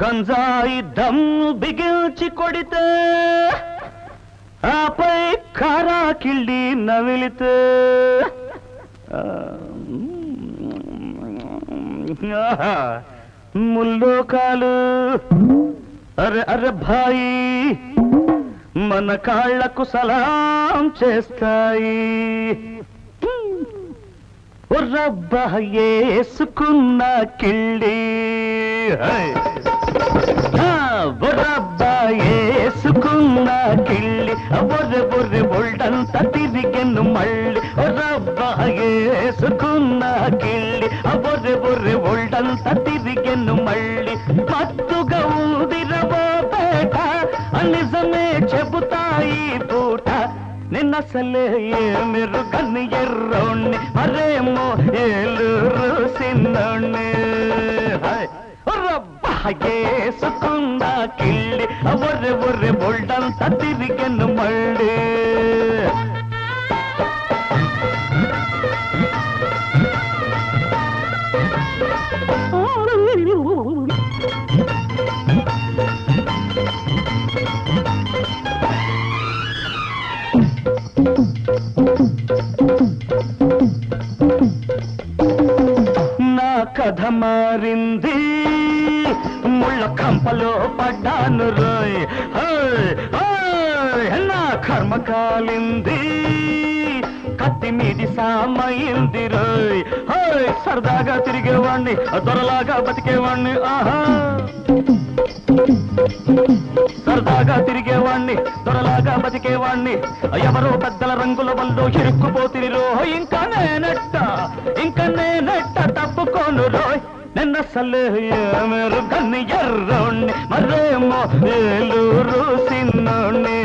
గంజాయి దమ్ము బిగించి కొడితే ఆపై కారా కిళ్ళి నవిలితే ముల్లోకాలు. అరే అరే భాయి మన కాళ్ళకు సలాం చేస్తాయి. రబ్బా ఏసుకున్న కిళ్ళి. ఏసుకున్న కిళ్ళి. బొర్రె బొర్రె బొల్డంత తిరిగెను మళ్ళీ. రబ్బా ఏసుకున్న కిళ్ళి. బొర్రె బొర్రె బొల్డంత తిరిగెను నిన్నసలే ఏమిరు కన్ను ఎర్రోణ్ణి మరేమో ఏలూరు సిన్నోణ్ణి. ఏసుకుందా కిళ్ళి ఒర్రె ఒర్రె బొల్డంతా తిరిగను మళ్ళీ. కథ మారింది ముళ్ళ కంపలో పడ్డాను రోయ్. హోయ్, హోయ్, నా కర్మ కాలింది కత్తి మీది సామైంది రోయ్. హోయ్ సరదాగా తిరిగేవాణ్ణి దొరలాగా బతికేవాణ్ణి. ఆహా. సరదాగా తిరిగేవాణ్ణి దొరలాగా బతికేవాణ్ణి. ఎవరో పెద్దల రంగుల వల్ల ఇరుక్కుపోతిని రో ఇంకా నేనట్ట ఇంకా నేనట్ట తప్పుకోను రోయ్. నిన్న సలేరు కన్ను ఎర్రోణ్ణి మరేమో ఏలూరు సిన్నోణ్ణి.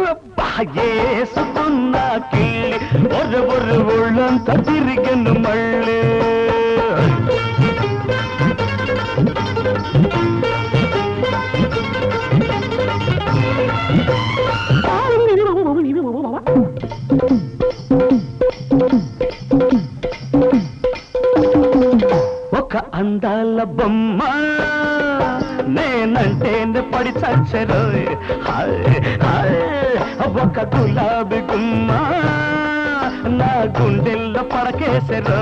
రబ్బా ఏసుకున్న కిళ్ళి ఒర్రె ఒర్రె ఒళ్ళంతా తిరిగను మళ్ళీ. ఒక అందాల బొమ్మ. నేనంటే పడి చచ్చరు. ఒక గులాబీ గుమ్మ. నా గుండెల్లో పడకేసరు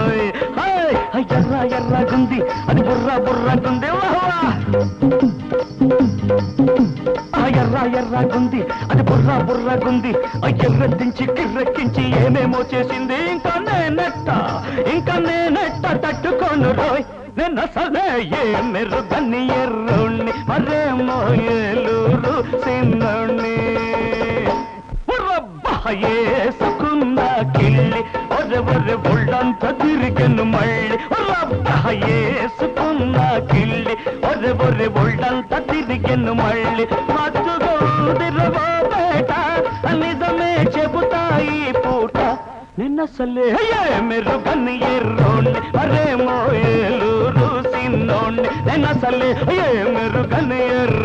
ఎర్ర ఎర్రగుంది అది బుర్ర బుర్రగుంది ఆ ఎర్ర ఎర్రగుంది అది బుర్ర బుర్రగుంది ఆ ఎర్రెత్తించి కిర్రెక్కించి ఏమేమో చేసింది. ఇంకా నేనెట్ట ఇంకా నేనెట్ట తట్టుకోను రోయ్. నిన్న ఏ మెరుగని ఎర్రుణ్ణి మరేమో ఏలూరు సిన్నుణ్ణి. ఉర్రబ్బా ఏసుకున్న కిళ్ళి ఒర్రె ఒర్రె బుళ్ళంత తిరిగను మళ్ళీ. ఉర్రబ్బా ఏసుకున్న కిళ్ళి ఒర్రె ఒర్రె బుళ్ళంత తిరిగను మళ్ళీ. మత్తుగా ఊదిరబోబేట నిజమే చెబుతాయి పూట. నిన్న సలే మెరుగని ఎర్రోళ్ళి అరే ఏలూరు సిన్నోణ్ణి నిన్న సలే మెరుగని ఎర్రోణ్ణి